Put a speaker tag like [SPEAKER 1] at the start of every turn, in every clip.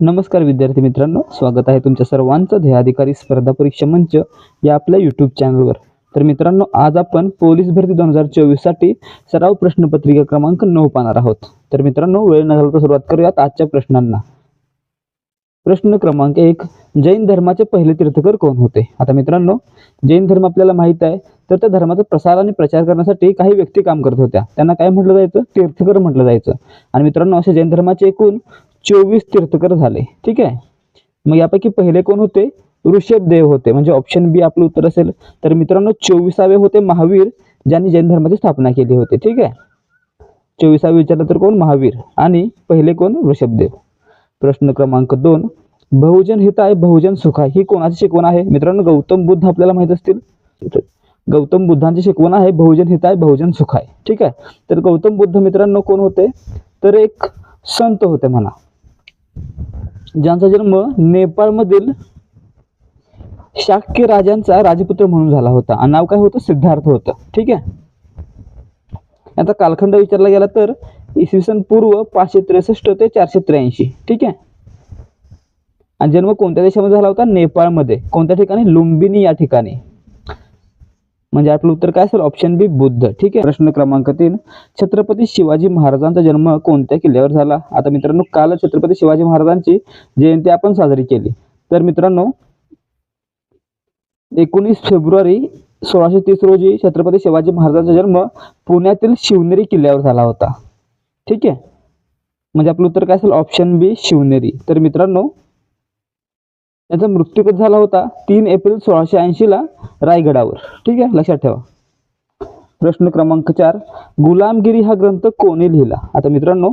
[SPEAKER 1] नमस्कार विद्यार्थी मित्रांनो स्वागत आहे तुमच्या सर्वांचं ध्येयाधिकारी स्पर्धा परीक्षा मंच या आपल्या यूट्यूब चॅनलवर तर मित्रांनो आज आपण पोलीस भरती दोन हजार चोवीससाठी सराव प्रश्नपत्रिका क्रमांक नऊ पाहणार आहोत. तर मित्रांनो वेळ न घालता सुरुवात करूयात आजच्या प्रश्नांना. प्रश्न क्रमांक एक जैन धर्माचे पहिले तीर्थकर कोण होते? आता मित्रांनो जैन धर्म आपल्याला माहीत आहे तर त्या धर्माचा प्रसार आणि प्रचार करण्यासाठी काही व्यक्ती काम करत होत्या. त्यांना काय म्हटलं जायचं? तीर्थकर म्हटलं जायचं. आणि मित्रांनो असे जैन धर्माचे एकूण चोवीस तीर्थकर झाले. ठीक आहे? मग यापैकी पहिले कोण होते? ऋषभदेव होते. म्हणजे ऑप्शन बी आपलं उत्तर असेल. तर मित्रांनो चोवीसावे होते महावीर ज्यांनी जैन धर्माची स्थापना केली होती. ठीक आहे? चोवीसावे विचारलं तर कोण? महावीर. आणि पहिले कोण? ऋषभदेव प्रश्न क्रमांक दोन. बहुजन हिताय बहुजन सुखाय ही कोणाची शिकवण आहे? मित्रांनो गौतम बुद्ध आपल्याला माहीत असतील? गौतम बुद्धांची शिकवण आहे बहुजन हिताय बहुजन सुखाय. ठीक आहे? तर गौतम बुद्ध मित्रांनो कोण होते? तर एक संत होते म्हणा. ज्यांचा जन्म नेपाळमधील शाक्य राजांचा राजपुत्र म्हणून झाला होता. आणि नाव काय होतं? सिद्धार्थ होतं. ठीक आहे? आता कालखंड विचारला गेला तर इसवी सन पूर्व पाचशे त्रेसष्ट ते चारशे त्र्याऐंशी. ठीक आहे? आणि जन्म कोणत्या देशामध्ये झाला होता? नेपाळमध्ये. कोणत्या ठिकाणी? लुंबिनी या ठिकाणी. म्हणजे आपलं उत्तर काय असेल? Option B Buddha. ठीक आहे? प्रश्न क्रमांक तीन. छत्रपती शिवाजी महाराजांचा जन्म कोणत्या किल्ल्यावर झाला? आता मित्रांनो काल छत्रपती शिवाजी महाराजांची जयंती आपण साजरी केली. तर मित्रांनो एकोणीस फेब्रुवारी सोळाशे तीस रोजी छत्रपती शिवाजी महाराजांचा जन्म पुण्यातील शिवनेरी किल्ल्यावर झाला होता. ठीक आहे? म्हणजे आपलं उत्तर काय असेल? Option B Shivneri. तर मित्रांनो त्याचा मृत्यू कधी झाला होता? तीन एप्रिल सोळाशे ऐंशीला रायगडावर. ठीक आहे? लक्षात ठेवा. प्रश्न क्रमांक चार. गुलामगिरी हा ग्रंथ कोणी लिहिला? आता मित्रांनो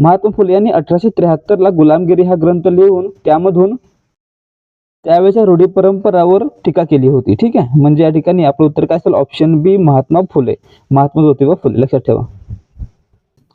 [SPEAKER 1] महात्मा फुले यांनी अठराशे त्र्याहत्तरला गुलामगिरी हा ग्रंथ लिहून त्यामधून त्यावेळेच्या रूढी परंपरावर टीका केली होती. ठीक आहे? म्हणजे या ठिकाणी आपलं उत्तर काय असेल? Option B Mahatma Phule. Mahatma Jyotiba Phule. लक्षात ठेवा.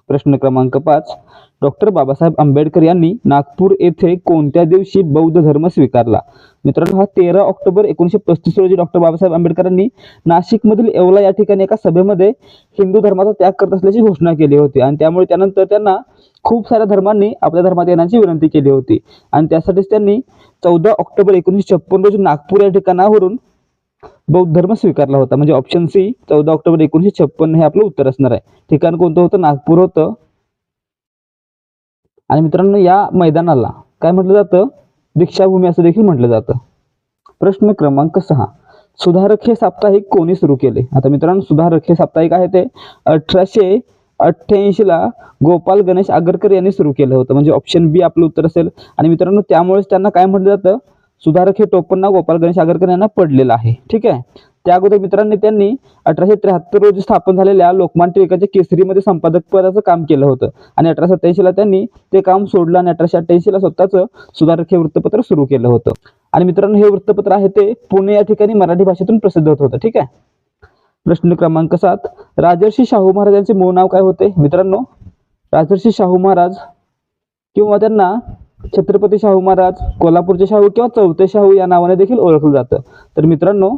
[SPEAKER 1] प्रश्न क्रमांक पाच. डॉक्टर बाबासाहेब आंबेडकर यांनी नागपूर येथे कोणत्या दिवशी बौद्ध धर्म स्वीकारला? मित्रांनो हा तेरा ऑक्टोबर एकोणीसशे पस्तीस रोजी डॉक्टर बाबासाहेब आंबेडकरांनी नाशिकमधील येवला या ठिकाणी एका सभेमध्ये हिंदू धर्माचा त्याग करत असल्याची घोषणा केली होती आणि त्यामुळे त्यानंतर त्यांना खूप साऱ्या धर्मांनी आपल्या धर्मात येण्याची विनंती केली होती. आणि त्यासाठीच त्यांनी चौदा ऑक्टोबर एकोणीसशे छप्पन रोजी नागपूर या ठिकाणावरून बौद्ध धर्म स्वीकारला होता. म्हणजे ऑप्शन सी चौदा ऑक्टोबर एकोणीसशे छप्पन हे आपलं उत्तर असणार आहे. ठिकाण कोणतं होतं? नागपूर होतं. आणि मित्रांनो या मैदानाला काय म्हटलं जातं? दीक्षाभूमी असं देखील म्हटलं जातं. प्रश्न क्रमांक सहा. सुधारक हे साप्ताहिक कोणी सुरू केले? आता मित्रांनो सुधारक हे साप्ताहिक आहे ते अठराशे अठ्ठ्याऐंशीला गोपाल गणेश आगरकर यांनी सुरू केलं होतं. म्हणजे ऑप्शन बी आपलं उत्तर असेल. आणि मित्रांनो त्यामुळेच त्यांना काय म्हटलं जातं? सुधारक हे टोपन्ना गोपाल गणेश आगरकर यांना पडलेलं आहे. ठीक आहे? त्या अगोदर मित्रांनी त्यांनी अठराशे त्र्याहत्तर रोजी स्थापन झालेल्या लोकमान टिळकाच्या केसरीमध्ये संपादक पदाचं काम केलं होतं. आणि अठराशे सत्याऐंशीला त्यांनी ते काम सोडलं आणि अठराशे अठ्ठ्याऐंशीला स्वतःचं सुधारक हे वृत्तपत्र सुरू केलं होतं. आणि मित्रांनो हे वृत्तपत्र आहे ते पुणे या ठिकाणी मराठी भाषेतून प्रसिद्ध होत होतं. ठीक आहे? प्रश्न क्रमांक सात. राजर्षी शाहू महाराजांचे मूळ नाव काय होते? मित्रांनो राजर्षी शाहू महाराज किंवा त्यांना छत्रपती शाहू महाराज कोल्हापूरचे शाहू किंवा चौथे शाहू या नावाने देखील ओळखलं जातं. तर मित्रांनो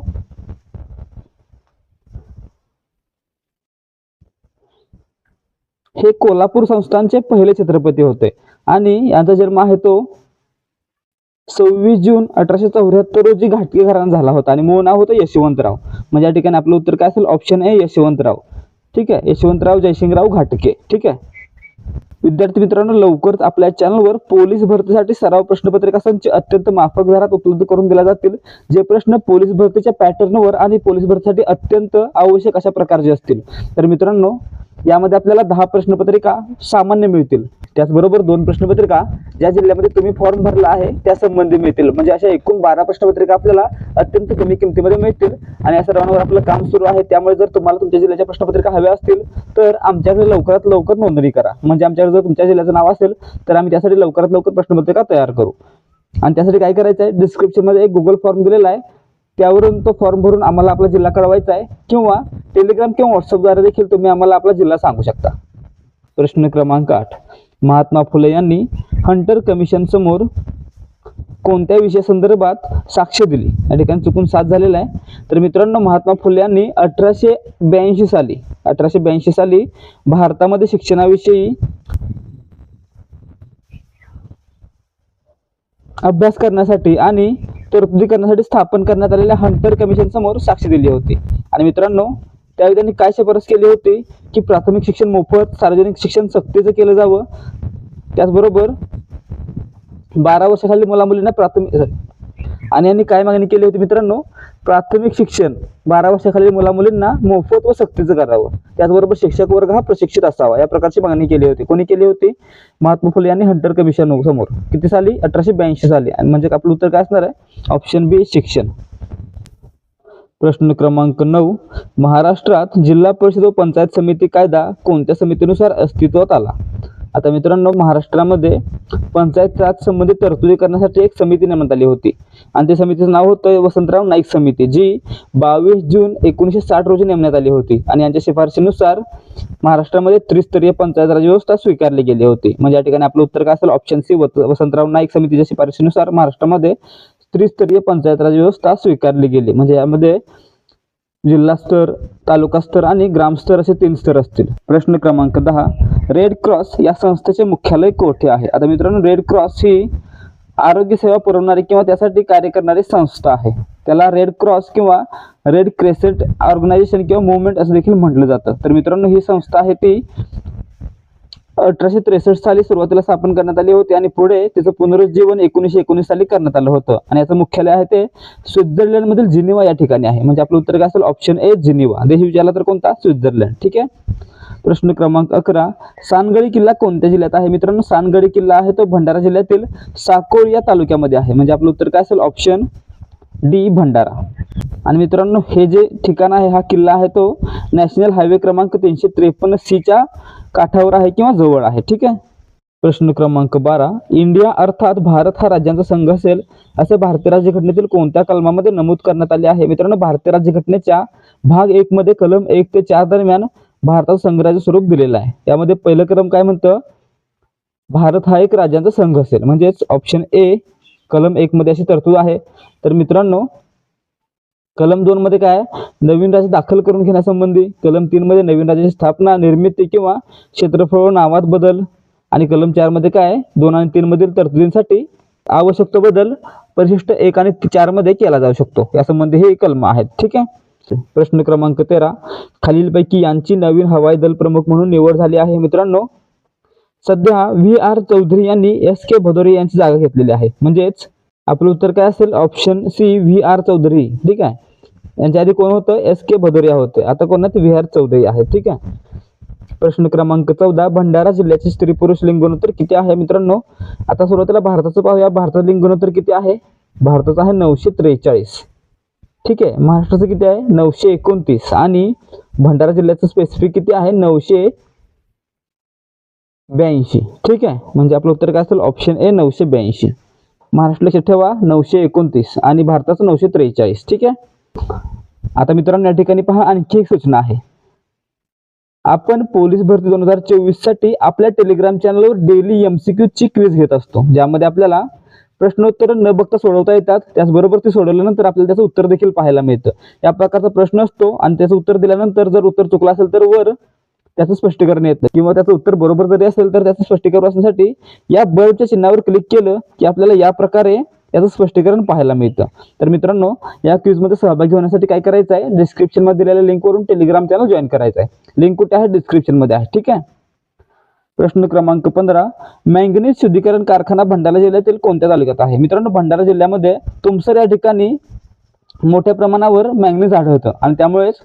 [SPEAKER 1] हे कोल्हापूर संस्थानचे पहिले छत्रपती होते. आणि यांचा जन्म आहे तो सव्वीस जून अठराशे चौऱ्याहत्तर रोजी घाटगे घराणा झाला होता. आणि मूळ नाव होतं यशवंतराव. म्हणजे या ठिकाणी आपलं उत्तर काय असेल? Option A Yashwantrao. ठीक आहे? यशवंतराव जयसिंगराव घाटके. ठीक आहे? विद्यार्थी मित्रांनो लवकरच आपल्या चॅनलवर पोलीस भरतीसाठी सराव प्रश्नपत्रिका संच अत्यंत माफक दरात उपलब्ध करून दिला जातील. जे प्रश्न पोलीस भरतीच्या पॅटर्नवर आणि पोलीस भरतीसाठी अत्यंत आवश्यक अशा प्रकारचे असतील. तर मित्रांनो यामध्ये आपल्याला दहा प्रश्नपत्रिका सामान्य मिळतील. त्याचबरोबर दोन प्रश्नपत्रिका ज्या जिल्ह्यामध्ये तुम्ही फॉर्म भरला आहे त्या संबंधी मिळतील. म्हणजे अशा एकूण बारा प्रश्नपत्रिका आपल्याला अत्यंत कमी किमतीमध्ये मिळतील. आणि या सर्वांवर आपलं काम सुरू आहे. त्यामुळे जर तुम्हाला तुमच्या जिल्ह्याच्या प्रश्नपत्रिका हव्या असतील तर आमच्याकडे लवकरात लवकर नोंदणी करा. म्हणजे आमच्याकडे जर तुमच्या जिल्ह्याचं नाव असेल तर आम्ही त्यासाठी लवकरात लवकर प्रश्नपत्रिका तयार करू. आणि त्यासाठी काय करायचं आहे डिस्क्रिप्शनमध्ये एक गुगल फॉर्म दिलेला आहे. त्यावरून तो फॉर्म भरून आम्हाला आपला जिल्हा कळवायचा आहे किंवा टेलिग्राम किंवा व्हॉट्सअपद्वारे देखील तुम्ही आम्हाला आपला जिल्हा सांगू शकता. प्रश्न क्रमांक आठ. महात्मा फुले यांनी हंटर कमिशन समोर कोणत्या विषयासंदर्भात साक्ष दिली? या ठिकाणी चुकून साथ झालेला आहे. तर मित्रांनो महात्मा फुले यांनी अठराशे ब्याऐंशी साली अठराशे ब्याऐंशी साली भारतामध्ये शिक्षणाविषयी अभ्यास करण्यासाठी आणि तरतुदी करण्यासाठी स्थापन करण्यात आलेल्या हंटर कमिशन समोर साक्ष दिली होती. आणि मित्रांनो त्यावेळी त्यांनी काय शिफारस केली होती? की प्राथमिक शिक्षण मोफत सार्वजनिक शिक्षण सक्तीचं केलं जावं. त्याचबरोबर बारा वर्षाखाली मुलामुलींना प्राथमिक आणि यांनी काय मागणी केली होती मित्रांनो? प्राथमिक शिक्षण बारा वर्षाखालील मुलामुलींना मोफत व सक्तीचं करावं. त्याचबरोबर शिक्षक वर्ग हा प्रशिक्षित असावा. या प्रकारची मागणी केली होती. कोणी केली होती? महात्मा फुले यांनी हंटर कमिशन समोर. किती साली? अठराशे ब्याऐंशी साली. आणि म्हणजे आपलं उत्तर काय असणार आहे? ऑप्शन बी शिक्षण. प्रश्न क्रमांक नऊ. महाराष्ट्रात जिल्हा परिषद व पंचायत समिती कायदा कोणत्या समितीनुसार अस्तित्वात आला? आता मित्रांनो महाराष्ट्रामध्ये पंचायत राज संबंधित तरतुदी करण्यासाठी एक समिती नेमण्यात आली होती. आणि त्या समितीचं नाव होतं वसंतराव नाईक समिती जी बावीस जून एकोणीसशे साठ रोजी नेमण्यात आली होती. आणि यांच्या शिफारशीनुसार महाराष्ट्रामध्ये त्रिस्तरीय पंचायत राज व्यवस्था स्वीकारली गेली होती. म्हणजे या ठिकाणी आपलं उत्तर काय असेल? ऑप्शन सी वसंतराव नाईक समितीच्या शिफारशीनुसार महाराष्ट्रामध्ये त्रिस्तरीय पंचायत राज व्यवस्था स्वीकारली गेली. म्हणजे यामध्ये जिल्हास्तर तालुकास्तर तालुका स्तर आणि ग्रामस्तर असे तीन स्तर असतील. प्रश्न क्रमांक दहा रेड क्रॉस या संस्थेचे मुख्यालय कोठे आहे? आता मित्रांनो रेड क्रॉस ही आरोग्य सेवा पुरवणारी किंवा त्यासाठी कार्य करणारी संस्था आहे. त्याला रेड क्रॉस किंवा रेड क्रेसेंट ऑर्गनायझेशन किंवा मुवमेंट असं देखील म्हटलं जातं. तर मित्रांनो ही संस्था आहे ती अठराशे त्रेसष्ट साली सुरुवातीला स्थापन करण्यात आली होती आणि पुढे तिचं पुनरुज्जीवन एकोणीसशे एकोणीस साली करण्यात आलं होतं. आणि याचं मुख्यालय आहे ते स्वित्झर्लंड मधील जिनिवा या ठिकाणी आहे. म्हणजे आपलं उत्तर काय असेल? Option A Geneva. देश विचारला तर कोणता? स्वित्झर्लंड. ठीक आहे? प्रश्न क्रमांक अकरा. सानगडी किल्ला कोणत्या जिल्ह्यात आहे? मित्रांनो सानगडी किल्ला आहे तो भंडारा जिल्ह्यातील साकोर या तालुक्यामध्ये आहे. म्हणजे आपलं उत्तर काय असेल? Option D Bhandara. आणि मित्रांनो हे जे ठिकाण आहे हा किल्ला आहे तो नॅशनल हायवे क्रमांक तीनशे त्रेपन्न सीच्या काठावर आहे किंवा जवळ आहे ठीक आहे? प्रश्न क्रमांक बारा. इंडिया अर्थात भारत हा राज्यांचा संघ असेल असे भारतीय राज्यघटनेतील कोणत्या कलमामध्ये नमूद करण्यात आले आहे? मित्रांनो भारतीय राज्यघटनेच्या भाग एक मध्ये कलम एक ते चार दरम्यान भारताचं संघराज्य स्वरूप दिलेलं आहे. त्यामध्ये पहिलं क्रम काय म्हणतं? भारत हा एक राज्यांचा संघ असेल. म्हणजेच ऑप्शन ए कलम एक मध्ये अशी तरतूद आहे. तर मित्रांनो कलम दोन मध्ये काय आहे? नवीन राज्य दाखल करून घेण्यासंबंधी कलम तीन मध्ये नवीन राज्याची स्थापना निर्मिती किंवा क्षेत्रफळ नावात बदल. आणि कलम चारमध्ये काय दोन आणि तीन मधील तरतुदींसाठी आवश्यक तो बदल परिशिष्ट एक आणि चारमध्ये केला जाऊ शकतो. यासंबंधी हे कलम आहेत. ठीक आहे? प्रश्न क्रमांक तेरा. खालीलपैकी यांची नवीन हवाई दल प्रमुख म्हणून निवड झाली आहे मित्रांनो. सध्या व्ही आर चौधरी यांनी एस के भदोरे यांची जागा घेतलेली आहे. म्हणजेच आपलं उत्तर काय असेल? Option C V R Chaudhari. ठीक आहे? यांच्या आधी कोण होतं? एस के भदोरिया होते. आता कोण आहेत व्ही आर चौधरी आहे. ठीक आहे? प्रश्न क्रमांक चौदा भंडारा जिल्ह्याचे स्त्री पुरुष लिंग किती आहे मित्रांनो? आता सुरुवातीला भारताचं पाहूया. भारतात लिंग किती आहे? भारताचं आहे नऊशे त्रेचाळीस. ठीक आहे? महाराष्ट्राचं किती आहे? नऊशे एकोणतीस. आणि भंडारा जिल्ह्याचं स्पेसिफिक किती आहे? नऊशे ब्याऐंशी. ठीक आहे? म्हणजे आपलं उत्तर काय असेल? ऑप्शन ए नऊशे ब्याऐंशी. महाराष्ट्र लक्षात ठेवा नऊशे एकोणतीस आणि भारताचं नऊशे त्रेचाळीस ठीक आहे? आता मित्रांनो या ठिकाणी पहा आणखी एक सूचना आहे. आपण पोलीस भरती दोन हजार चोवीससाठी आपल्या टेलिग्राम चॅनलवर डेली एमसीक्यू ची क्विज घेत असतो ज्यामध्ये आपल्याला प्रश्नोत्तर न बघता सोडवता येतात. त्याचबरोबर ते सोडवल्यानंतर आपल्याला त्याचं उत्तर देखील पाहायला मिळतं. या प्रकारचा प्रश्न असतो आणि त्याचं उत्तर दिल्यानंतर जर उत्तर चुकलं असेल तर वर त्याचं स्पष्टीकरण येतं. किंवा त्याचं उत्तर बरोबर जरी असेल तर त्याचं स्पष्टीकरण असण्यासाठी या बल्बच्या चिन्हावर क्लिक केलं की आपल्याला या प्रकारे याचं स्पष्टीकरण पाहायला मिळतं. तर मित्रांनो या क्विजमध्ये सहभागी होण्यासाठी काय करायचं आहे? डिस्क्रिप्शनमध्ये दिलेल्या लिंकवरून टेलिग्राम चॅनल जॉईन करायचं आहे. लिंक कुठे आहे? डिस्क्रिप्शनमध्ये आहे. ठीक आहे? प्रश्न क्रमांक पंधरा. मॅंगनीज शुद्धीकरण कारखाना भंडारा जिल्ह्यातील कोणत्या तालुक्यात आहे? मित्रांनो भंडारा जिल्ह्यामध्ये तुमसर या ठिकाणी मोठ्या प्रमाणावर मॅंगनीज आढळतं. आणि त्यामुळेच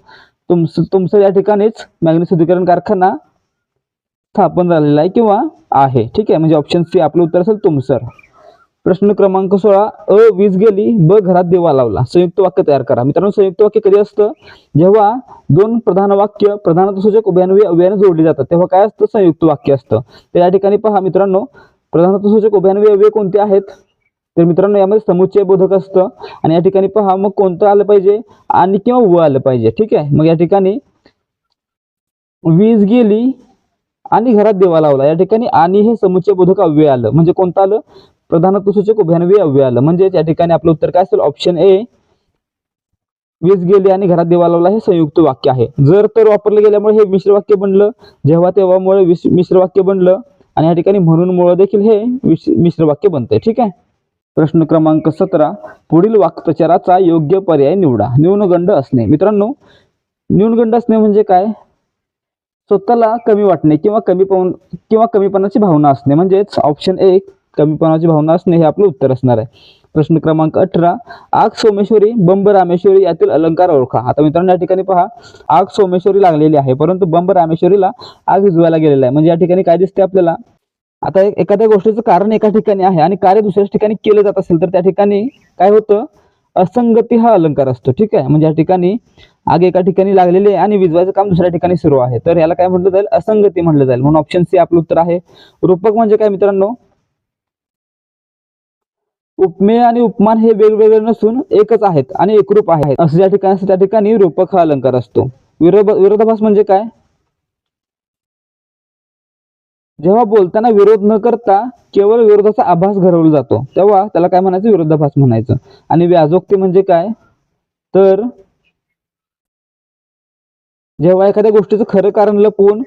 [SPEAKER 1] तुमस तुमचं या ठिकाणीच मॅग्नेट शुद्धीकरण कारखाना स्थापन झालेला आहे किंवा आहे. ठीक आहे? म्हणजे ऑप्शन सी आपलं उत्तर असेल तुमसर. प्रश्न क्रमांक सोळा अ वीज गेली ब घरात दिवा लावला. संयुक्त वाक्य तयार करा. मित्रांनो संयुक्त वाक्य कधी असतं? जेव्हा दोन प्रधान वाक्य प्रधान सूचक उभयान्वयी अव्ययाने जोडली जातात तेव्हा काय असतं? संयुक्त वाक्य असतं. तर या ठिकाणी पहा मित्रांनो प्रधान सूचक उभयान्वयी अव्यय कोणते आहेत? तर मित्रांनो यामध्ये समुच्चय बोधक असतं. आणि या ठिकाणी पहा मग कोणतं आलं पाहिजे? आणि किंवा व आलं पाहिजे ठीक आहे? मग या ठिकाणी वीज गेली आणि घरात देवा लावला. या ठिकाणी आणि हे समुच्चय बोधक अव्यय आलं. म्हणजे कोणतं आलं? प्रधानत्व सूचक उभयान्वयी अव्यय आलं. म्हणजे या ठिकाणी आपलं उत्तर काय असेल? ऑप्शन ए वीज गेली आणि घरात देवा लावला हे संयुक्त वाक्य आहे. जर तर वापरलं गेल्यामुळे हे मिश्र वाक्य बनलं. जेव्हा तेव्हामुळे विश- मिश्र वाक्य बनलं. आणि या ठिकाणी म्हणून मुळे देखील हे मिश्र वाक्य बनतंय ठीक आहे? प्रश्न क्रमांक सतरा पुढील वाक्प्रचाराचा योग्य पर्याय निवडा. न्यूनगंड असणे. मित्रांनो न्यूनगंड असणे म्हणजे काय? स्वतःला कमी वाटणे किंवा कमी पाहून किंवा कमीपणाची भावना असणे. म्हणजेच ऑप्शन एक कमीपणाची भावना असणे हे आपलं उत्तर असणार आहे. प्रश्न क्रमांक अठरा आग सोमेश्वरी बंब रामेश्वरी यातील अलंकार ओळखा. आता मित्रांनो या ठिकाणी पहा आग सोमेश्वरी लागलेली आहे परंतु बंब रामेश्वरीला आग विजवायला गेलेला आहे. म्हणजे या ठिकाणी काय दिसते आपल्याला? आता एखाद्या गोष्टीचं कारण एका ठिकाणी आहे आणि कार्य दुसऱ्याच ठिकाणी केलं जात असेल तर त्या ठिकाणी काय होतं? असंगती हा अलंकार असतो ठीक आहे? म्हणजे या ठिकाणी आग एका ठिकाणी लागलेली आहे आणि विजवायचं काम दुसऱ्या ठिकाणी सुरू आहे. तर याला काय म्हटलं जाईल? असंगती म्हटलं जाईल. म्हणून ऑप्शन सी आपलं उत्तर आहे. रूपक म्हणजे काय मित्रांनो? उपमेय आणि उपमान हे वेगवेगळे नसून एकच आहेत आणि एकरूप आहेत. असं ज्या ठिकाणी त्या ठिकाणी रूपक हा अलंकार असतो. विरोध विरोधाभास म्हणजे काय? जेव्हा बोलताना विरोध न करता केवळ विरोधाचा आभास घडवला जातो तेव्हा त्याला काय म्हणायचं? विरोधाभास म्हणायचं. आणि व्याजोक्ती म्हणजे काय? तर जेव्हा एखाद्या गोष्टीचं खरं कारण लपवून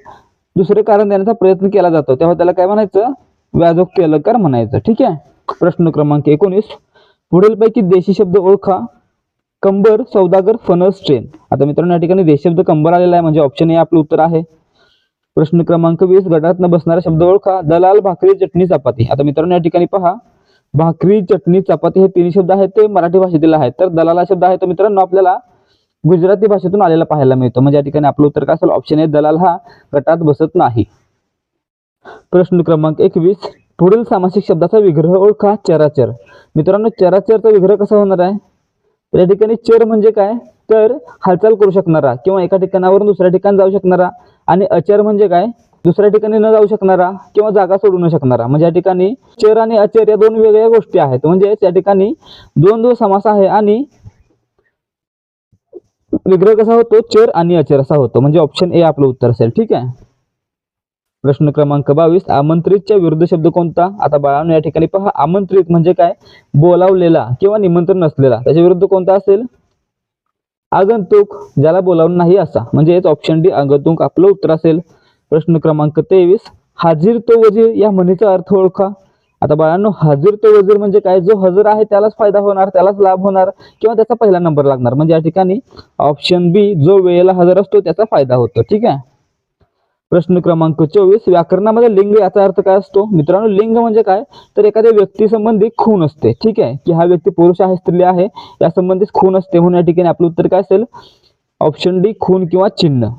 [SPEAKER 1] दुसरं कारण देण्याचा प्रयत्न केला जातो तेव्हा त्याला काय म्हणायचं? व्याजोक्ती अलंकार म्हणायचं. ठीक आहे? प्रश्न क्रमांक एकोणीस. पुढीलपैकी देशी शब्द ओळखा. कंबर सौदागर फनस ट्रेन. आता मित्रांनो या ठिकाणी देश शब्द कंबर आलेला आहे म्हणजे ऑप्शन हे आपलं उत्तर आहे. प्रश्न क्रमांक वीस गटात न बसणारा शब्द ओळखा. दलाल भाकरी चटणी चपाती. आता मित्रांनो या ठिकाणी पहा. भाकरी चटणी चपाती हे तिन्ही शब्द आहेत ते मराठी भाषेतील आहेत. तर दलाल शब्द आहे तो मित्रांनो आपल्याला गुजराती भाषेतून आलेला पाहायला मिळतो. म्हणजे या ठिकाणी आपलं उत्तर काय असेल? ऑप्शन आहे दलाल हा गटात बसत नाही. प्रश्न क्रमांक एकवीस. पुढील सामासिक शब्दाचा विग्रह ओळखा चराचर. मित्रांनो चराचरचा विग्रह कसा होणार आहे? तर या ठिकाणी चर म्हणजे काय? तर हालचाल करू शकणारा किंवा एका ठिकाणावरून दुसऱ्या ठिकाणी जाऊ शकणारा. आणि अचर म्हणजे काय? दुसऱ्या ठिकाणी न जाऊ शकणारा किंवा जागा सोडू न शकणारा. म्हणजे या ठिकाणी चर आणि अचर या दोन वेगळ्या गोष्टी आहेत. म्हणजे या ठिकाणी दोन दोन समास आहे आणि विग्रह कसा होतो? चर आणि अचर असा होतो. म्हणजे ऑप्शन ए आपलं उत्तर असेल. ठीक आहे? प्रश्न क्रमांक बावीस. आमंत्रितच्या विरुद्ध शब्द कोणता? आता बाळांनो या ठिकाणी पहा. आमंत्रित म्हणजे काय? बोलावलेला किंवा निमंत्रण नसलेला. त्याच्या विरुद्ध कोणता असेल? आगंतुक ज्याला बोलावून नाही असा. म्हणजेच ऑप्शन डी आगंतुक. आपलं उत्तर असेल प्रश्न क्रमांक तेवीस. हाजीर तो वजीर या म्हणीचा अर्थ ओळखा. आता बाळांनो हजर तो वजीर म्हणजे काय? जो हजर आहे त्यालाच फायदा होणार त्यालाच लाभ होणार किंवा त्याचा पहिला नंबर लागणार. म्हणजे या ठिकाणी ऑप्शन बी जो वेळेला हजर असतो त्याचा फायदा होतो. ठीक आहे? प्रश्न क्रमांक चोवीस व्याकरणामध्ये लिंग याचा अर्थ काय असतो? मित्रांनो लिंग म्हणजे काय? तर एखाद्या व्यक्ती संबंधी खून असते ठीक आहे? की हा व्यक्ती पुरुष आहे स्त्री आहे या संबंधित खून असते म्हणून या ठिकाणी आपलं उत्तर काय असेल? ऑप्शन डी खून किंवा चिन्ह.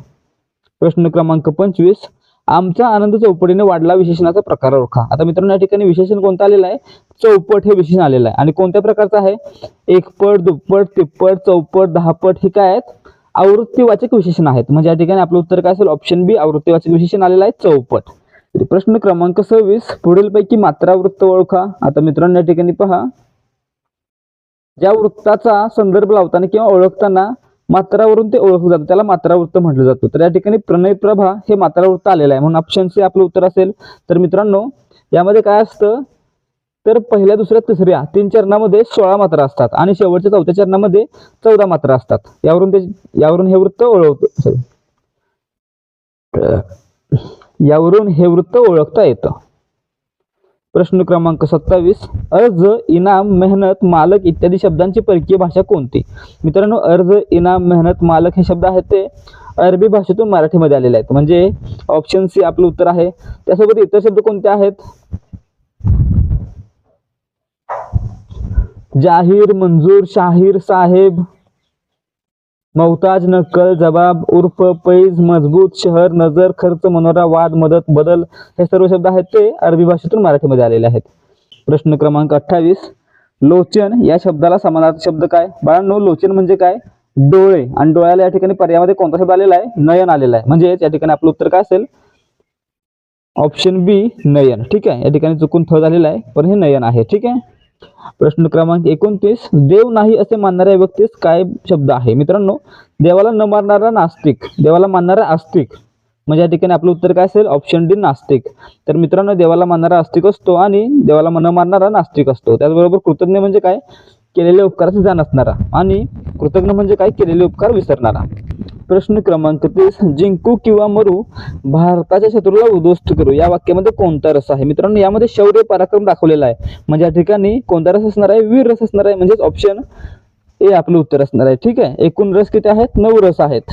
[SPEAKER 1] प्रश्न क्रमांक पंचवीस आमचा आनंद चौपटीने वाढला विशेषणाचा प्रकार ओळखा. आता मित्रांनो या ठिकाणी विशेषण कोणतं आलेलं आहे? चौपट हे विशेषण आलेलं आहे. आणि कोणत्या प्रकारचं आहे? एकपट दुप्पट तिप्पट चौपट दहापट हे काय आहेत? आवृत्तीवाचक विशेषण आहेत. म्हणजे या ठिकाणी आपलं उत्तर काय असेल? ऑप्शन बी आवृत्तीवाचक विशेषण आलेलं आहे चौपट. प्रश्न क्रमांक सव्वीस पुढीलपैकी मात्रा वृत्त ओळखा. आता मित्रांनो या ठिकाणी पहा. ज्या वृत्ताचा संदर्भ लावताना किंवा ओळखताना मात्रावरून ते ओळखलं जातं त्याला मात्रावृत्त म्हटलं जातं. तर या ठिकाणी प्रणय प्रभा हे मात्रावृत्त आलेलं आहे. म्हणून ऑप्शन सी आपलं उत्तर असेल. तर मित्रांनो यामध्ये काय असतं? तर पहिल्या दुसऱ्या तिसऱ्या तीन चरणामध्ये सोळा मात्रा असतात आणि शेवटच्या चौथ्या चरणामध्ये चौदा मात्रा असतात. यावरून ते यावरून हे वृत्त ओळखत यावरून हे वृत्त ओळखता येतं. प्रश्न क्रमांक सत्तावीस. अर्ज इनाम मेहनत मालक इत्यादी शब्दांची परकीय भाषा कोणती? मित्रांनो अर्ज इनाम मेहनत मालक हे शब्द आहेत ते अरबी भाषेतून मराठीमध्ये आलेले आहेत. म्हणजे ऑप्शन सी आपलं उत्तर आहे. त्यासोबत इतर शब्द कोणते आहेत? जाहीर मंजूर शाहीर साहेब. मौताज नक्कल जबाब उर्फ पैज मजबूत शहर नजर खर्च मनोरा वाद मदत बदल हे सर्व शब्द आहेत ते अरबी भाषेतून मराठीमध्ये आलेले आहेत. प्रश्न क्रमांक अठ्ठावीस. लोचन या शब्दाला समानार्थी शब्द काय? बाळांनो लोचन म्हणजे काय? डोळे. आणि डोळ्याला या ठिकाणी पर्यायामध्ये कोणता शब्द आलेला आहे? नयन आलेला आहे. म्हणजेच या ठिकाणी आपलं उत्तर काय असेल? Option B Nayan. ठीक आहे? या ठिकाणी चुकून थ झालेला आहे पण हे नयन आहे. ठीक आहे? प्रश्न क्रमांक एकोणतीस देव नाही असे मानणाऱ्या व्यक्तीस काय शब्द आहे? मित्रांनो देवाला न मारणारा नास्तिक देवाला मानणारा आस्तिक. म्हणजे या ठिकाणी आपलं उत्तर काय असेल? ऑप्शन डी नास्तिक. तर मित्रांनो देवाला मानणारा आस्तिक असतो आणि देवाला न मारणारा नास्तिक असतो. त्याचबरोबर कृतज्ञ म्हणजे काय? केलेल्या उपकाराचे जाण असणारा आणि कृतज्ञ म्हणजे काय? केलेले उपकार विसरणारा. प्रश्न क्रमांक तीस जिंकू किंवा मरू भारताच्या शत्रूला उद्ध्वस्त करू. या वाक्यामध्ये कोणता रस आहे? मित्रांनो यामध्ये शौर्य पराक्रम दाखवलेला आहे. म्हणजे या ठिकाणी कोणता रस असणार आहे? वीर रस असणार आहे. म्हणजेच ऑप्शन ए आपलं उत्तर असणार आहे. ठीक आहे? एकूण रस किती आहेत? नऊ रस आहेत.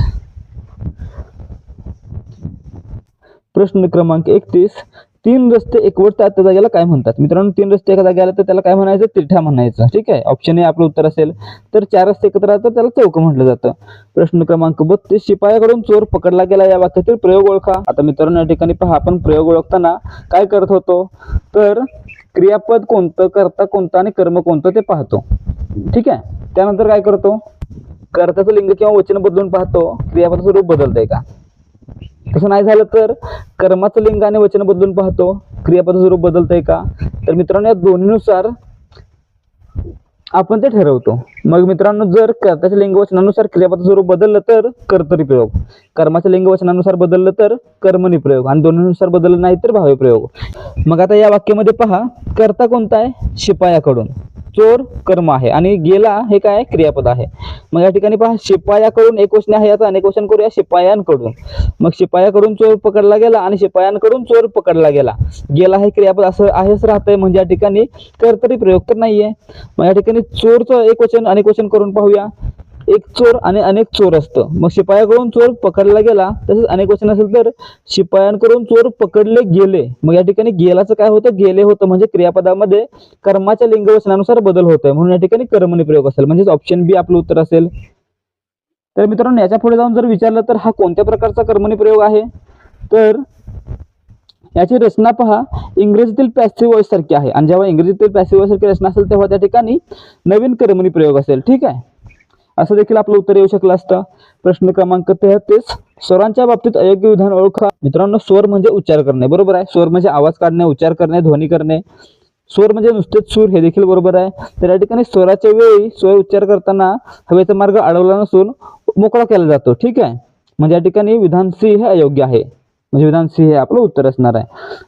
[SPEAKER 1] प्रश्न क्रमांक एकतीस तीन रस्ते एकवटतात त्या जागेला काय म्हणतात? मित्रांनो तीन रस्ते एका जागेला तर त्याला काय म्हणायचं? तिरठा म्हणायचं. ठीक आहे? ऑप्शन ए आपलं उत्तर असेल. तर चार रस्ते एकत्र राहतात त्याला चौक म्हटलं जातं. प्रश्न क्रमांक बत्तीस शिपायाकडून चोर पकडला गेला. या वाक्यातील प्रयोग ओळखा. आता मित्रांनो या ठिकाणी पहा आपण प्रयोग ओळखताना काय करत होतो? तर क्रियापद कोणतं कर्ता कोणतं आणि कर्म कोणतं ते पाहतो. ठीक आहे? त्यानंतर काय करतो? कर्ताचं लिंग किंवा वचन बदलून पाहतो. क्रियापदाचं रूप बदलतंय का? तसं नाही झालं तर कर्माचं लिंग आणि वचन बदलून पाहतो. क्रियापदाचं स्वरूप बदलतंय का? तर मित्रांनो या दोन्हीनुसार आपण ते ठरवतो. मग मित्रांनो जर कर्त्याच्या लिंग वचनानुसार स्वरूप बदललं तर कर्तरी प्रयोग. कर्माच्या लिंग वचनानुसार बदललं तर कर्मणी प्रयोग. आणि दोन्हीनुसार बदललं नाही तर भावी प्रयोग. मग आता या वाक्यामध्ये पहा कर्ता कोणता आहे? शिपायाकडून. चोर कर्म आहे. आणि गेला हे काय? क्रियापद आहे. मग या ठिकाणी पहा शिपायाकडून एक वचन आहे याचा. अनेक वचन करूया शिपायांकडून. मग शिपायाकडून चोर पकडला गेला आणि शिपायांकडून चोर पकडला गेला. गेला हे क्रियापद असं आहेच राहतंय. म्हणजे या ठिकाणी कर्तरी प्रयोग तर नाहीये. मग या ठिकाणी चोरचं एक वचन अनेक वचन करून पाहूया. एक चोर आणि अनेक चोर असतं. मग शिपायाकडून चोर पकडला गेला तसेच अनेक वचन असेल तर शिपायांकडून चोर पकडले गेले. मग या ठिकाणी गेलाचं काय होतं? गेले होतं म्हणजे क्रियापदामध्ये कर्माच्या लिंग वचनानुसार बदल होतोय. म्हणून या ठिकाणी कर्मणी प्रयोग असेल. म्हणजेच ऑप्शन बी आपलं उत्तर असेल. तर मित्रांनो याच्यापुढे जाऊन जर विचारलं तर हा कोणत्या प्रकारचा कर्मणी प्रयोग आहे? तर याची रचना पहा. इंग्रजीतील पॅसिव्ह वॉइस सारखी आहे. आणि जेव्हा इंग्रजीतील पॅसिव्ह वॉइस सारखी रचना असेल तेव्हा त्या ठिकाणी नवीन कर्मणी प्रयोग असेल. ठीक आहे? असं देखील आपलं उत्तर येऊ शकलं असतं. प्रश्न क्रमांक तेहतीस. स्वरांच्या बाबतीत अयोग्य विधान ओळखा. मित्रांनो स्वर म्हणजे उच्चार करणे. बरोबर आहे? स्वर म्हणजे आवाज काढणे उच्चार करणे ध्वनी करणे. स्वर म्हणजे नुसतेच सूर हे देखील बरोबर आहे. तर या ठिकाणी स्वराच्या वेळी स्वर उच्चार करताना हवेचा मार्ग अडवला नसून मोकळा केला जातो. ठीक आहे? म्हणजे या ठिकाणी विधान सी हे अयोग्य आहे. म्हणजे विधान सी हे आपलं उत्तर असणार आहे.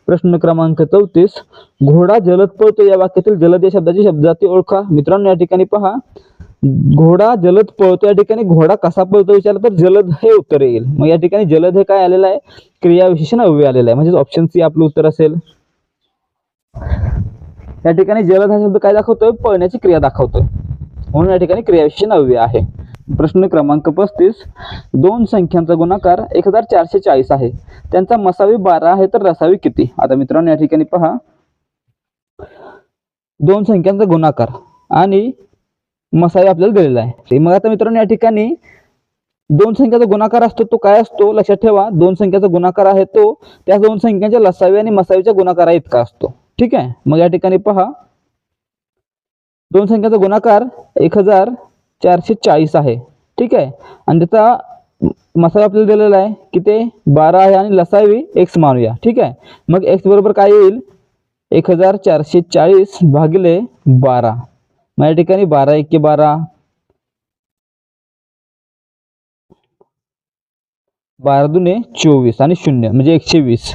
[SPEAKER 1] प्रश्न क्रमांक चौतीस. घोडा जलद पळतो या वाक्यातील जलद या शब्दाची शब्दाची ओळखा. मित्रांनो या ठिकाणी पहा. घोडा जलद पळतो या ठिकाणी घोडा कसा पळतो विचारलं तर जलद हे उत्तर येईल. मग या ठिकाणी जलद हे काय आलेलं आहे? क्रियाविशेषण अव्यय आलेलं आहे. म्हणजे ऑप्शन सी आपलं उत्तर असेल. या ठिकाणी जलद हा शब्द काय दाखवतोय? पळण्याची क्रिया दाखवतोय. म्हणून या ठिकाणी क्रियाविशेषण अव्यय आहे. प्रश्न क्रमांक पस्तीस. दोन संख्यांचा गुणाकार एक हजार चारशे चाळीस आहे. त्यांचा मसावी बारा आहे तर रसावी किती? आता मित्रांनो या ठिकाणी पहा. दोन संख्यांचा गुणाकार आणि मसावी आपल्याला दिलेला आहे. मग आता मित्रांनो या ठिकाणी दोन संख्याचा गुणाकार असतो तो काय असतो? लक्षात ठेवा दोन संख्याचा गुणाकार आहे तो त्या दोन संख्यांच्या लसावी आणि मसावीच्या गुणाकारा इतका असतो. ठीक आहे? मग या ठिकाणी पहा. दोन संख्याचा गुणाकार एक हजार चारशे चाळीस आहे. ठीक आहे? आणि त्याचा मसाला आपल्याला दिलेला आहे किती बारा आहे आणि लसावी एक्स मानूया. ठीक आहे? मग एक्स बरोबर काय येईल? एक हजार चारशे चाळीस भागिले बारा. मग या ठिकाणी बारा एके बारा. बारा दुने चोवीस आणि शून्य म्हणजे एकशे वीस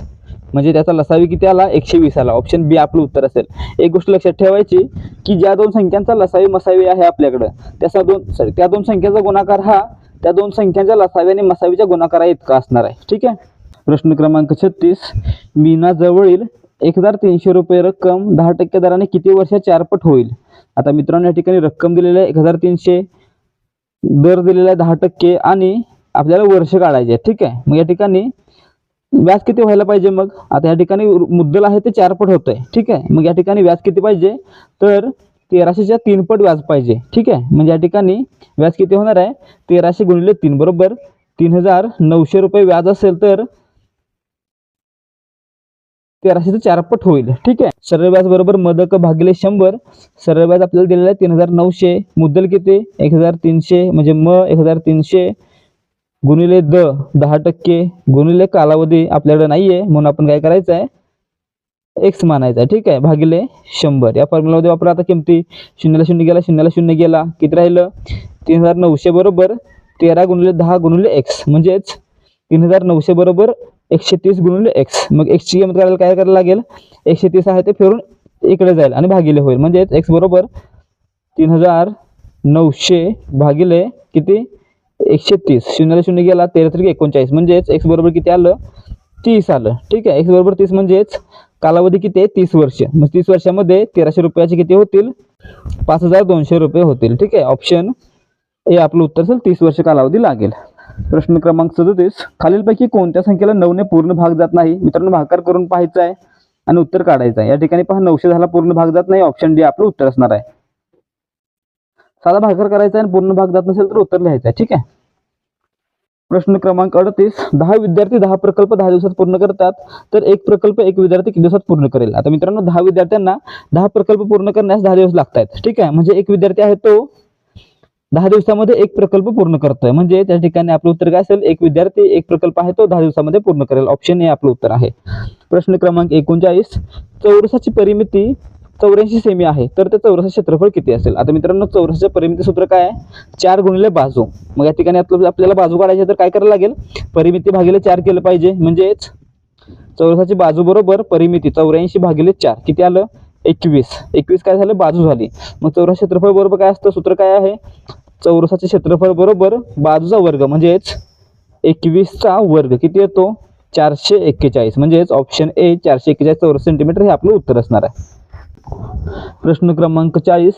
[SPEAKER 1] म्हणजे त्याचा लसावी किती आला? एकशे वीस आला. ऑप्शन बी आपलं उत्तर असेल. एक गोष्ट लक्षात ठेवायची की ज्या दोन संख्यांचा लसावी मसावी आहे आपल्याकडं त्याचा दोन सॉरी त्या दोन संख्याचा गुणाकार हा त्या दोन संख्यांच्या लसावी आणि मसावीच्या गुणाकारा इतका असणार आहे. ठीक आहे? प्रश्न क्रमांक छत्तीस. मीना जवळील एक हजार तीनशे रुपये रक्कम दहा टक्के दराने किती वर्षात चारपट होईल? आता मित्रांनो या ठिकाणी रक्कम दिलेली आहे एक हजार तीनशे दर दिलेला आहे दहा टक्के आणि आपल्याला वर्ष काढायचे आहे ठीक आहे? मग या ठिकाणी व्याज किती व्हायला पाहिजे मग? आता या ठिकाणी मुद्दल आहे ते चारपट होत आहे ठीक आहे? मग या ठिकाणी व्याज किती पाहिजे? तर तेराशेच्या तीनपट व्याज पाहिजे. ठीक आहे? म्हणजे या ठिकाणी व्याज किती होणार आहे? तेराशे गुणिले तीन बरोबर? तीन हजार नऊशे रुपये व्याज असेल तर तेराशेचं चार होईल. ठीक आहे? सरळ व्याज बरोबर मदक भागिले शंभर. सरळ व्याज आपल्याला दिलेलं आहे तीन हजार नऊशे. मुद्दल किती? एक हजार तीनशे. म्हणजे म एक हजार तीनशे. गुणिले द दहा टक्के. गुणिले कालावधी आपल्याकडे नाही आहे म्हणून आपण काय करायचं आहे एक्स मानायचा आहे. ठीक आहे? भागिले शंभर. या फॉर्म्युलामध्ये वापरा आता किमती. शून्याला शून्य गेला शून्याला शून्य गेला. किती राहिलं? तीन हजार नऊशे बरोबर. तेरा गुणिले दहा गुणिले एक्स म्हणजेच तीन हजार नऊशे बरोबर एकशे तीस गुणिले एक्स मग एक्सची किंमत करायला काय करायला लागेल? एकशे तीस आहे ते फिरून इकडे जाईल आणि भागिले होईल. म्हणजेच एक्स बरोबर तीन हजार नऊशे भागिले किती? एकशे तीस शून्याला शून्य गेला तेरा तरी एकोणचाळीस. म्हणजेच एक्स बरोबर किती आलं? तीस आलं. ठीक आहे. एक्स बरोबर तीस म्हणजेच कालावधी किती आहे? तीस वर्ष. मग तीस वर्षामध्ये तेराशे रुपयाचे किती होतील? पाच हजार दोनशे रुपये होतील. ठीक आहे. ऑप्शन हे आपलं उत्तर असेल तीस वर्ष कालावधी लागेल. प्रश्न क्रमांक सदतीस. खालीलपैकी कोणत्या संख्येला नऊने पूर्ण भाग जात नाही? मित्रांनो भागाकार करून पाहायचा आहे आणि उत्तर काढायचं आहे. या ठिकाणी पहा नऊशे झाला पूर्ण भाग जात नाही. ऑप्शन डी आपलं उत्तर असणार आहे. साधा भागाकार करायचा आहे आणि पूर्ण भाग जात नसेल तर उत्तर लिहायचं आहे. ठीक आहे? प्रश्न क्रमांक अडतीस. दहा विद्यार्थी दहा प्रकल्प दहा दिवसात पूर्ण करतात. तर एक प्रकल्प एक विद्यार्थी किती दिवसात पूर्ण करेल? आता मित्रांनो दहा विद्यार्थ्यांना दहा प्रकल्प पूर्ण करण्यास दहा दिवस लागत आहेत ठीक आहे? म्हणजे एक विद्यार्थी आहे तो दहा दिवसामध्ये एक प्रकल्प पूर्ण करतोय. म्हणजे त्या ठिकाणी आपलं उत्तर काय असेल? एक विद्यार्थी एक प्रकल्प आहे तो दहा दिवसामध्ये पूर्ण करेल. ऑप्शन हे आपलं उत्तर आहे. प्रश्न क्रमांक एकोणचाळीस. चौरसाची परिमिती चौऱ्याऐंशी सेमी आहे. तर ते चौरसाचे क्षेत्रफळ किती असेल? आता मित्रांनो चौरसाचं परिमिती सूत्र काय आहे? चार गुणिले बाजू. मग या ठिकाणी आपलं आपल्याला बाजू काढायची आहे तर काय करायला लागेल? परिमिती भागिले चार केलं पाहिजे. म्हणजेच चौरसाची बाजू बरोबर परिमिती चौऱ्याऐंशी भागिले चार. किती आलं? एकवीस. एकवीस काय झालं? बाजू झाली. मग चौरस क्षेत्रफळ बरोबर काय असतं? सूत्र काय आहे? चौरसाचे क्षेत्रफळ बरोबर बाजूचा वर्ग म्हणजेच एकवीसचा वर्ग. किती येतो? चारशे एक्केचाळीस. म्हणजेच ऑप्शन ए चारशे एक्केचाळीस चौरस सेंटीमीटर हे आपलं उत्तर असणार आहे. प्रश्न क्रमांक चाळीस.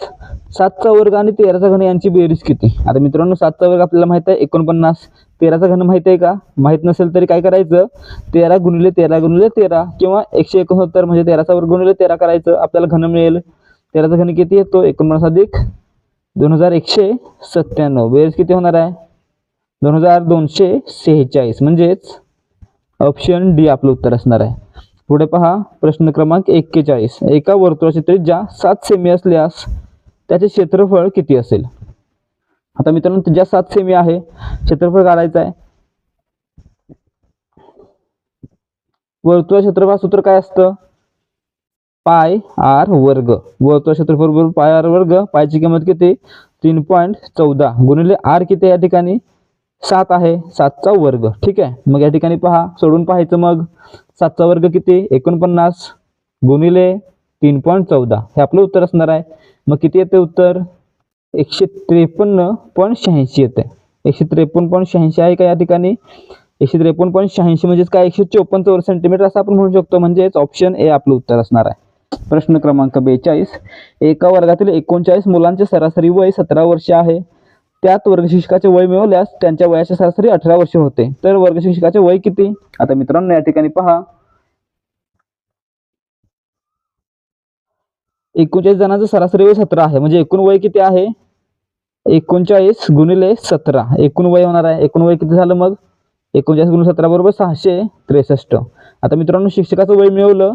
[SPEAKER 1] सातचा वर्ग आणि तेराचा घन यांची बेरीज किती? आता मित्रांनो सातचा वर्ग आपल्याला माहीत आहे एकोणपन्नास. तेराचा घन माहीत आहे का? माहीत नसेल तरी काय करायचं? तेरा गुणिले तेरा गुणिले तेरा किंवा एकशे एकोणसत्तर म्हणजे तेराचा वर्ग गुणिले तेरा करायचं आपल्याला घन मिळेल. तेराचा घन किती येतो? एकोणपन्नास अधिक दोन हजार एकशे सत्त्याण्णव. बेरीज किती होणार आहे? दोन हजार दोनशे सेहेचाळीस. म्हणजेच ऑप्शन डी आपलं उत्तर असणार आहे. पुढे पहा प्रश्न क्रमांक एक्केचाळीस. एका वर्तुळाची त्रिज्या सात सेमी असल्यास त्याचे क्षेत्रफळ किती असेल? आता मित्रांनो त्रिज्या सात सेमी आहे. क्षेत्रफळ काढायचं आहे. वर्तुळ क्षेत्रफळ सूत्र काय असतं? पाय आर वर्ग. वर्तुळ क्षेत्रफळ बरोबर पाय आर वर्ग. पायची किंमत किती? तीन पॉईंट चौदा. गुणिले आर किती या ठिकाणी? सात आहे. सातचा वर्ग. ठीक आहे? मग या ठिकाणी पहा. सोडून पाहायचं मग. सातचा वर्ग किती? एकोणपन्नास. गुणिले तीन पॉईंट चौदा. हे आपलं उत्तर असणार आहे. मग किती येते उत्तर? एकशे त्रेपन्न पॉईंट शहाऐंशी येते. एकशे त्रेपन्न पॉईंट शहाऐंशी आहे का या ठिकाणी? एकशे त्रेपन्न पॉईंट शहाऐंशी म्हणजेच काय? एकशे चोपन्न चौर सेंटीमीटर असं आपण म्हणू शकतो. म्हणजेच ऑप्शन ए आपलं उत्तर असणार आहे. प्रश्न क्रमांक बेचाळीस. एका वर्गातील एकोणचाळीस मुलांचे सरासरी वय सतरा वर्ष आहे. त्यात वर्गशिक्षकाचे वय मिळवल्यास त्यांच्या वयाचे सरासरी अठरा वर्ष होते. तर वर्गशिक्षकाचे वय किती? आता मित्रांनो या ठिकाणी पहा. एकोणचाळीस जणांचं सरासरी वय सतरा आहे. म्हणजे एकूण वय किती आहे? एकोणचाळीस गुणिले सतरा. एकूण वय होणार आहे. एकूण वय किती झालं मग? एकोणचाळीस गुणिले सतरा बरोबर सहाशे त्रेसष्ट. आता मित्रांनो शिक्षकाचं वय मिळवलं.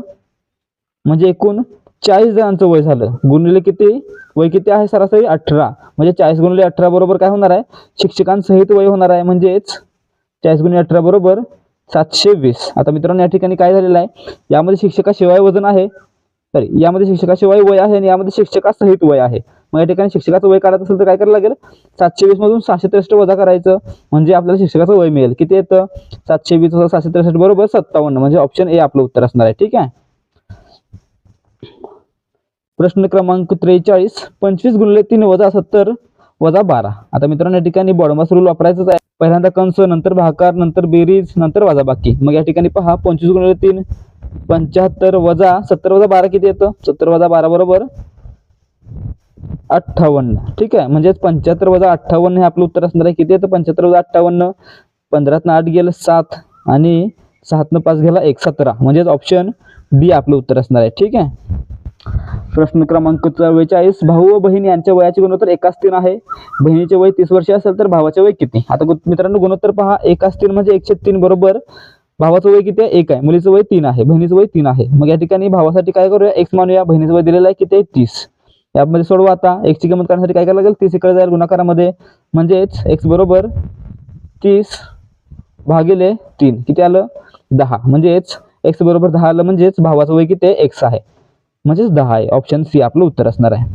[SPEAKER 1] म्हणजे एकूण चाळीस जणांचं वय झालं. गुणले किती? वय किती आहे? सरासरी अठरा. म्हणजे चाळीस गुणले अठरा बरोबर काय होणार आहे? शिक्षकांसहित वय होणार आहे. म्हणजेच चाळीस गुणले अठरा बरोबर सातशे वीस. आता मित्रांनो या ठिकाणी काय झालेलं आहे? यामध्ये शिक्षकाशिवाय वजन आहे. सॉरी यामध्ये शिक्षकाशिवाय वय आहे आणि यामध्ये शिक्षकासहित वय आहे. मग या ठिकाणी शिक्षकाचं वय काढत असेल तर काय करायला लागेल? सातशे वीस मधून सहाशे त्रेसष्ट वजा करायचं. म्हणजे आपल्याला शिक्षकाचं वय मिळेल. किती येतं? सातशे वीस सहाशे त्रेसष्ट बरोबर सत्तावन्न. म्हणजे ऑप्शन ए आपलं उत्तर असणार आहे. ठीक आहे? प्रश्न क्रमांक त्रेचाळीस पंचवीस गुणले तीन वजा सत्तर वजा बारा. आता मित्रांनो या ठिकाणी बॉडमास रूल वापरायचाच आहे. पहिल्यांदा कंस नंतर भाकार नंतर बेरीज नंतर वजा बाकी. मग या ठिकाणी पहा पंचवीस गुणले तीन पंच्याहत्तर वजा सत्तर वजा बारा किती येतं? सत्तर वजा बारा बरोबर अठ्ठावन्न. ठीक आहे? म्हणजेच पंच्याहत्तर वजा अठ्ठावन्न हे आपलं उत्तर असणार आहे. किती येतं? पंच्याहत्तर वजा अठ्ठावन्न. पंधरातनं आठ गेलं सात आणि सातनं पाच गेला एक सतरा. म्हणजेच ऑप्शन बी आपलं उत्तर असणार आहे. ठीक आहे? प्रश्न क्रमांक चव्वेचाळीस भाऊ व बहीण यांच्या वयाचे गुणोत्तर एकाच तीन आहे. बहिणीचे वय तीस वर्ष असेल तर भावाचे वय किती? आता मित्रांनो गुणोत्तर पहा. एकाच तीन म्हणजे एकशे तीन बरोबर. भावाचं वय किती आहे? एक आहे. मुलीचं वय तीन आहे. बहिणीचं वय तीन आहे. मग या ठिकाणी भावासाठी काय करूया? एक्स मानूया. बहिणीचं वय दिलेलं आहे किती आहे? तीस. यामध्ये सोडवा आता. एक्सची किंमत करण्यासाठी काय करायला लागेल? तीस इकडे जाईल गुणाकारामध्ये. म्हणजेच एक्स बरोबर तीस भागिले तीन. किती आलं? दहा. म्हणजेच एक्स बरोबर दहा आलं. म्हणजेच भावाचं वय किती आहे? एक्स आहे. म्हणजेच दहा आहे. ऑप्शन सी आपलं उत्तर असणार आहे.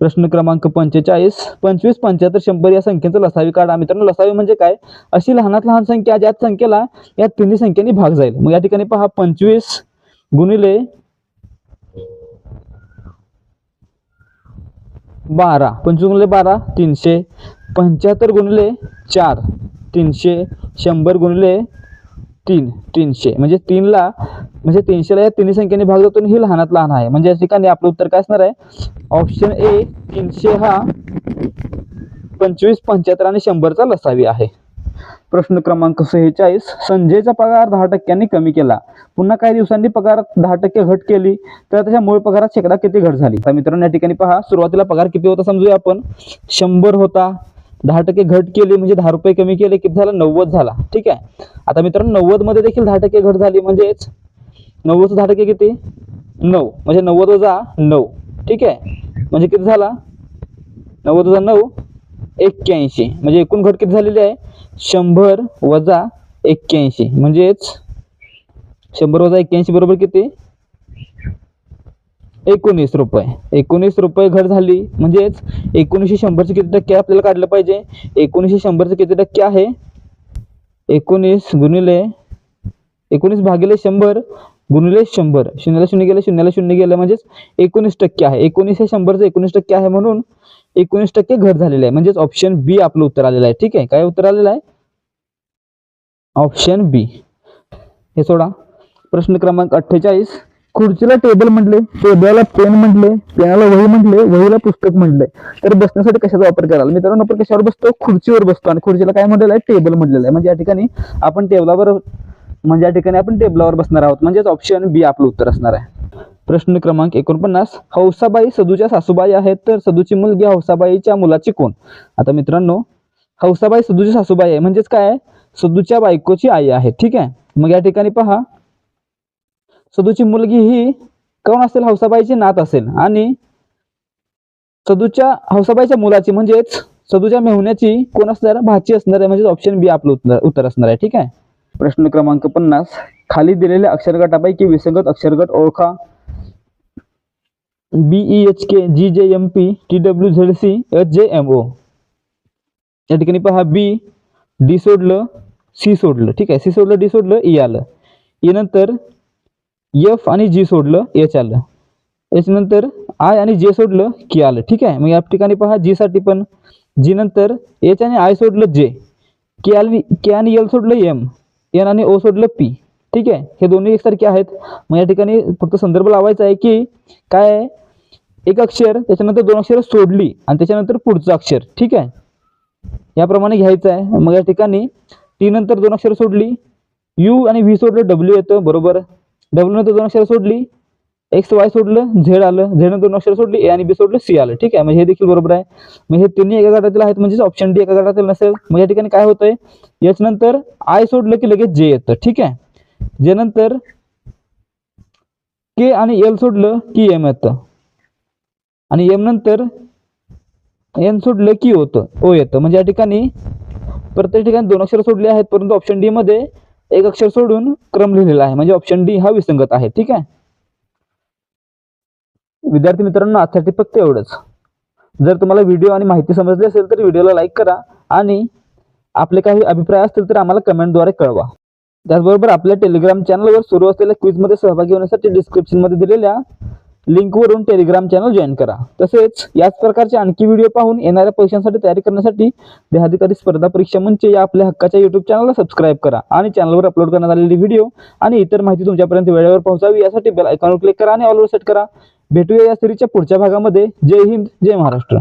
[SPEAKER 1] प्रश्न क्रमांक पंचेचाळीस पंचवीस पंच्याहत्तर शंभर या संख्येचं लसावी काढा. मित्रांनो लसावी म्हणजे काय? अशी लहानात लहान संख्या ज्या संख्येला या तिन्ही संख्येने भाग जाईल. मग या ठिकाणी पहा पंचवीस गुणिले बारा. पंचवीस गुणिले बारा तीनशे. पंच्याहत्तर गुणिले चार तीनशे. शंभर गुणिले तीन तीनशे. म्हणजे तीनला म्हणजे तीनशेला या तिन्ही संख्येने भाग जातो आणि ही लहानात लहान आहे. म्हणजे या ठिकाणी आपलं उत्तर काय असणार आहे? ऑप्शन ए तीनशे हा पंचवीस पंच्याहत्तर आणि शंभरचा लसावी आहे. प्रश्न क्रमांक सेहेचाळीस संजयचा पगार दहा टक्क्यांनी कमी केला. पुन्हा काही दिवसांनी पगार दहा टक्के घट केली तर त्याच्या मूळ पगारात शेकडा किती घट झाली? तर मित्रांनो या ठिकाणी पहा सुरुवातीला पगार किती होता समजूया आपण. शंभर होता दहा टक्के घट केली म्हणजे दहा रुपये कमी केले किती झाला नव्वद झाला. ठीक आहे? आता मित्रांनो नव्वदमध्ये देखील दहा टक्के घट झाली म्हणजेच नव्वदचं दहा टक्के किती? नऊ. म्हणजे नव्वद वजा नऊ. ठीक आहे? म्हणजे किती झाला? नव्वद वजा नऊ एक्क्याऐंशी. म्हणजे एकूण घट किती झालेली आहे? शंभर वजा एक्क्याऐंशी. म्हणजेच शंभर वजा एक्क्याऐंशी बरोबर किती? एकोणीस रुपये. एकोणीस रुपये घट झाली. म्हणजेच एकोणीसशे शंभरचे किती टक्के आपल्याला काढलं पाहिजे? एकोणीसशे शंभरचे किती टक्के आहे? एकोणीस गुणिले एकोणीस भागिले शंभर गुणिले शंभर. शून्याला शून्य गेलं शून्याला शून्य गेलं म्हणजेच एकोणीस टक्के आहे. एकोणीस हे शंभरचं एकोणीस टक्के आहे म्हणून एकोणीस टक्के घट झालेले आहे. म्हणजेच ऑप्शन बी आपलं उत्तर आलेलं आहे. ठीक आहे? काय उत्तर आलेलं आहे? ऑप्शन बी हे सोडा. प्रश्न क्रमांक अठ्ठेचाळीस. खुर्चीला टेबल म्हटले टेबलला पेन म्हटले पेनाला वही म्हटले वहीला पुस्तक म्हटले. तर बसण्यासाठी कशाचा वापर कराल? मित्रांनो आपण कशावर बसतो? खुर्चीवर बसतो. आणि खुर्चीला काय म्हटलेलं आहे? टेबल म्हटलेलं आहे. म्हणजे या ठिकाणी आपण टेबलावर म्हणजे या ठिकाणी आपण टेबलावर बसणार आहोत. म्हणजेच ऑप्शन बी आपलं उत्तर असणार आहे. प्रश्न क्रमांक एकोणपन्नास. हौसाबाई सदूच्या सासूबाई आहेत. तर सदूची मुलगी हौसाबाईच्या मुलाची कोण? आता मित्रांनो हौसाबाई सदूची सासूबाई आहे. म्हणजेच काय सदूच्या बायकोची आई आहे. ठीक आहे? मग या ठिकाणी पहा. सदूची मुलगी ही कोण असेल? हौसाबाईची नात असेल. आणि सदूच्या हौसाबाईच्या मुलाची म्हणजेच सदूच्या मेहुण्याची कोण असणार? भाची असणार आहे. म्हणजेच ऑप्शन बी आपलं उत्तर उत्तर असणार आहे. ठीक आहे? प्रश्न क्रमांक पन्नास. खाली दिलेल्या अक्षरगटापैकी विसंगत अक्षरगट ओळखा. Be H K G J M P T W Z C H J M O या ठिकाणी पहा. बी डी सोडलं सी सोडलं. ठीक आहे? सी सोडलं डी सोडलं ई आलं. यानंतर नंतर एफ आणि जी सोडलं एच आलं. एच नंतर आय आणि जे सोडलं की आलं. ठीक आहे? मग या ठिकाणी पहा जी साठी पण. जी नंतर एच आणि आय सोडलं जे के आणि के आणि एल सोडलं एम एन आणि ओ सोडलं पी ठीक आहे? हे दोन्ही एकसारखे आहेत. मग या ठिकाणी फक्त संदर्भ लावायचा आहे की काय आहे? एक अक्षर त्याच्यानंतर दोन अक्षर सोडली आणि त्याच्यानंतर पुढचं अक्षर. ठीक आहे? याप्रमाणे घ्यायचं आहे. मग या ठिकाणी टी नंतर दोन अक्षर सोडली. यू आणि व्ही सोडलं डब्ल्यू येतं. बरोबर? डब्ल्यू नंतर दोन अक्षर सोडली. एक्स वाय सोडलं झेड आलं झेड नंतर दोन अक्षर सोडली ए आणि बी सोडलं सी आलं. ठीक आहे? म्हणजे हे देखील बरोबर आहे. मग हे तिन्ही एका गटातील आहेत म्हणजेच ऑप्शन डी एका गटातील नसेल. मग या ठिकाणी काय होतंय? याच नंतर आय सोडलं की लगेच जे येतं. ठीक आहे? जे नंतर के आणि एल सोडलं की एम येतं. आणि एम नंतर एन सोडलं की होतं ओ येतं. म्हणजे या ठिकाणी प्रत्येक ठिकाणी दोन अक्षर सोडले आहेत परंतु ऑप्शन डी मध्ये एक अक्षर सोडून क्रम लिहिलेला आहे. म्हणजे ऑप्शन डी हा विसंगत आहे. ठीक आहे? विद्यार्थी मित्रांनो आजसाठी फक्त एवढंच. जर तुम्हाला व्हिडिओ आणि माहिती समजली असेल तर व्हिडिओला लाईक करा आणि आपले काही अभिप्राय असतील तर आम्हाला कमेंटद्वारे कळवा. त्याचबरोबर आपल्या टेलिग्राम चॅनलवर सुरू असलेल्या क्विजमध्ये सहभागी होण्यासाठी डिस्क्रिप्शनमध्ये दिलेल्या लिंकवरून टेलिग्राम चॅनल जॉईन करा. तसेच याच प्रकारचे आणखी व्हिडिओ पाहून येणाऱ्या परीक्षांसाठी तयारी करण्यासाठी देहाधिकारी स्पर्धा परीक्षा मंच या आपल्या हक्काच्या युट्यूब चॅनलला सबस्क्राईब करा आणि चॅनलवर अपलोड करण्यात आलेली व्हिडिओ आणि इतर माहिती तुमच्यापर्यंत वेळेवर पोहोचावी यासाठी बेल आयकॉनवर क्लिक करा आणि ऑलवर सेट करा. भेटूया या सिरीजच्या पुढच्या भागामध्ये. जय हिंद जय महाराष्ट्र.